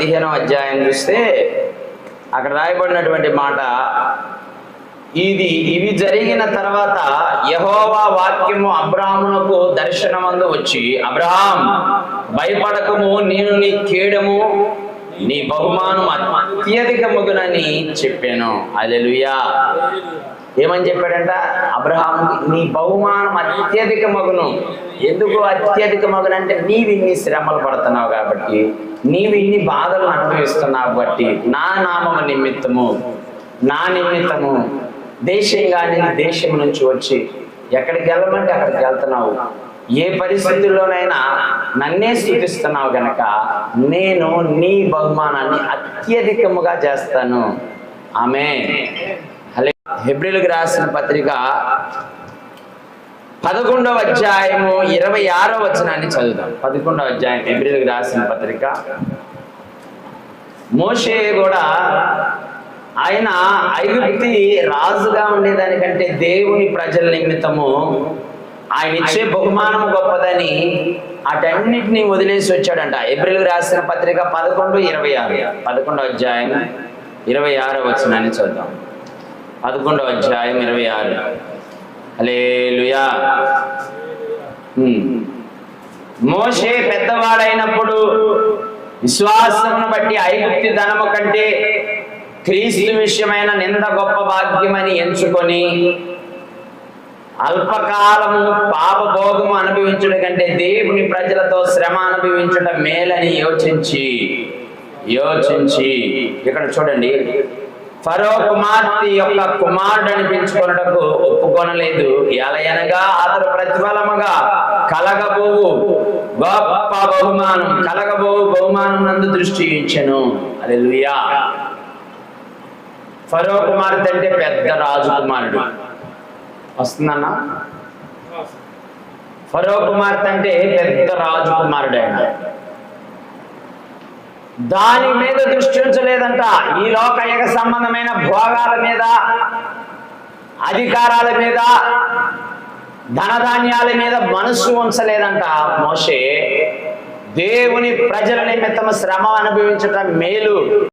పదిహేనో అధ్యాయం చూస్తే అక్కడ రాయబడినటువంటి మాట ఇది ఇవి జరిగిన తర్వాత యహోవా వాక్యము అబ్రాహ్మునకు దర్శనమందు వచ్చి అబ్రహాం భయపడకము నేను నీ కేడము నీ బహుమానం అత్యధికముగునని చెప్పాను. అలెలుయా ఏమని చెప్పాడంట? అబ్రహాం నీ బహుమానం అత్యధిక మగును ఎందుకు అత్యధిక మగునంటే నీవి నీ శ్రమలు పడుతున్నావు కాబట్టి. నీవు ఇన్ని బాధలు అనుభవిస్తున్నావు కాబట్టి నా నామము నిమిత్తము నా నిమిత్తము దేశం కానీ దేశం నుంచి వచ్చి ఎక్కడికి వెళ్ళమంటే అక్కడికి వెళ్తున్నావు. ఏ పరిస్థితుల్లోనైనా నన్నే సూచిస్తున్నావు గనక నేను నీ బహుమానాన్ని అత్యధికముగా చేస్తాను. ఆమె హలే హెబ్రిల్కి రాసిన పత్రిక పదకొండవ అధ్యాయము ఇరవై ఆరో వచనాన్ని చదువుదాం. పదకొండవ అధ్యాయం ఎబ్రిల్కి రాసిన పత్రిక. మోషే కూడా ఆయన ఐగుప్తి రాజుగా ఉండేదానికంటే దేవుని ప్రజల నిమిత్తము ఆయన ఇచ్చే బహుమానం గొప్పదని అటన్నిటిని వదిలేసి వచ్చాడంట. ఏప్రిల్ రాసిన పత్రిక పదకొండు ఇరవై ఆరు. పదకొండో అధ్యాయం ఇరవై ఆరో వచనాన్ని చూద్దాం పదకొండో అధ్యాయం ఇరవై ఆరు. అలేలుయా మోషే పెద్దవాడైనప్పుడు విశ్వాసమును బట్టి ఐగుప్తి ధనము కంటే క్రీస్తు విషయమైన నింద గొప్ప భాగ్యమని ఎంచుకొని అల్పకాలము పాపభోగము అనుభవించడం కంటే దేవుని ప్రజలతో శ్రమ అనుభవించుట మేలని యోచించి యోచించి ఇక్కడ చూడండి. ఫరో కుమార్తె యొక్క కుమారుడు అనిపించుకున్నటకు ఒప్పుకొనలేదు. ఎలయనగా అతడు ప్రతిఫలముగా కలగబోవు. గొప్ప బహుమానం కలగబోవు బహుమానం నందు దృష్టి ఇచ్చెను అది ఫరో కుమార్తె అంటే పెద్ద రాజకుమారుడు వస్తుందన్నా? ఫరో కుమార్తె అంటే పెద్ద రాజకుమారుడు ఆయన. దాని మీద దృష్టి ఉంచలేదంట ఈ లోకయక సంబంధమైన భోగాల మీద అధికారాల మీద ధనధాన్యాల మీద మనస్సు ఉంచలేదంట మోషే. దేవుని ప్రజల నిమిత్తం శ్రమ అనుభవించటం మేలు.